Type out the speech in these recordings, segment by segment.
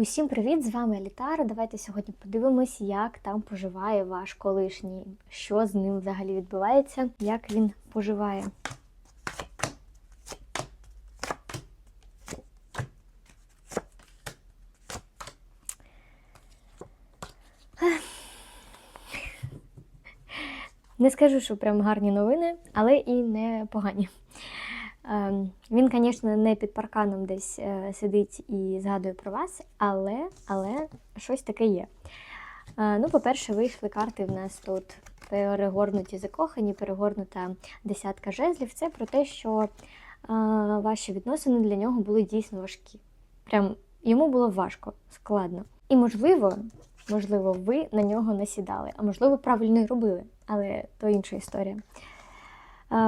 Усім привіт! З вами Елітара. Давайте сьогодні подивимось, як там поживає ваш колишній, що з ним взагалі відбувається, як він поживає. Не скажу, що прям гарні новини, але і не погані. Ем, Він, звісно, не під парканом десь е, сидить і згадує про вас, але, але щось таке є. Е, Ну, по-перше, вийшли карти в нас тут перегорнуті закохані, перегорнута десятка жезлів. Це про те, що е, ваші відносини для нього були дійсно важкі. Прям йому було важко, складно. І можливо, можливо, ви на нього насідали, а можливо, правильно й робили, але то інша історія.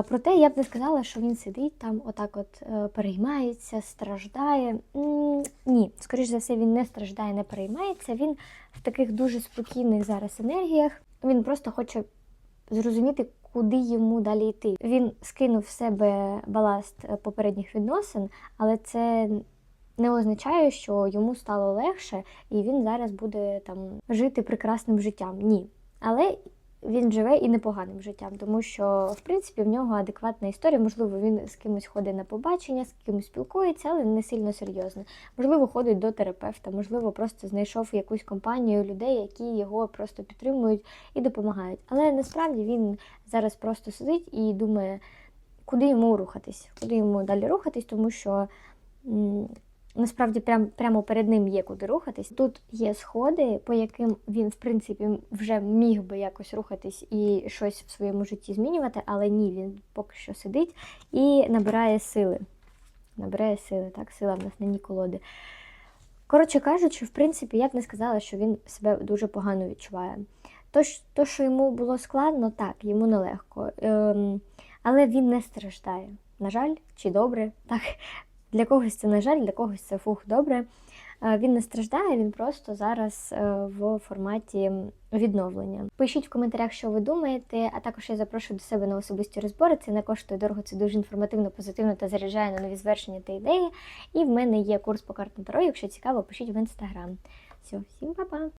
Проте я б не сказала, що він сидить там, отак от е, переймається, страждає. Ні, скоріш за все, він не страждає, не переймається. Він в таких дуже спокійних зараз енергіях. Він просто хоче зрозуміти, куди йому далі йти. Він скинув в себе баласт е, попередніх відносин, але це не означає, що йому стало легше, і він зараз буде там жити прекрасним життям. Ні. Але він живе і непоганим життям, тому що в принципі в нього адекватна історія. Можливо, він з кимось ходить на побачення, з кимось спілкується, але не сильно серйозно. Можливо, ходить до терапевта, можливо, просто знайшов якусь компанію людей, які його просто підтримують і допомагають. Але насправді він зараз просто сидить і думає, куди йому рухатись, куди йому далі рухатись, тому що. Насправді, прям, прямо перед ним є куди рухатись. Тут є сходи, по яким він, в принципі, вже міг би якось рухатись і щось в своєму житті змінювати, але ні, він поки що сидить і набирає сили. Набирає сили, так, сила в нас на ній колоди. Коротше кажучи, в принципі, я б не сказала, що він себе дуже погано відчуває. То, то що йому було складно, так, йому нелегко. Ем, але він не страждає. На жаль, чи добре, так. Для когось це на жаль, для когось це фух добре. Е, Він не страждає, він просто зараз е, в форматі відновлення. Пишіть в коментарях, що ви думаєте, а також я запрошую до себе на особисті розбори. Це не коштує дорого, це дуже інформативно, позитивно та заряджає на нові звершення та ідеї. І в мене є курс по картам Таро. Якщо цікаво, пишіть в інстаграм. Все, всім па-па!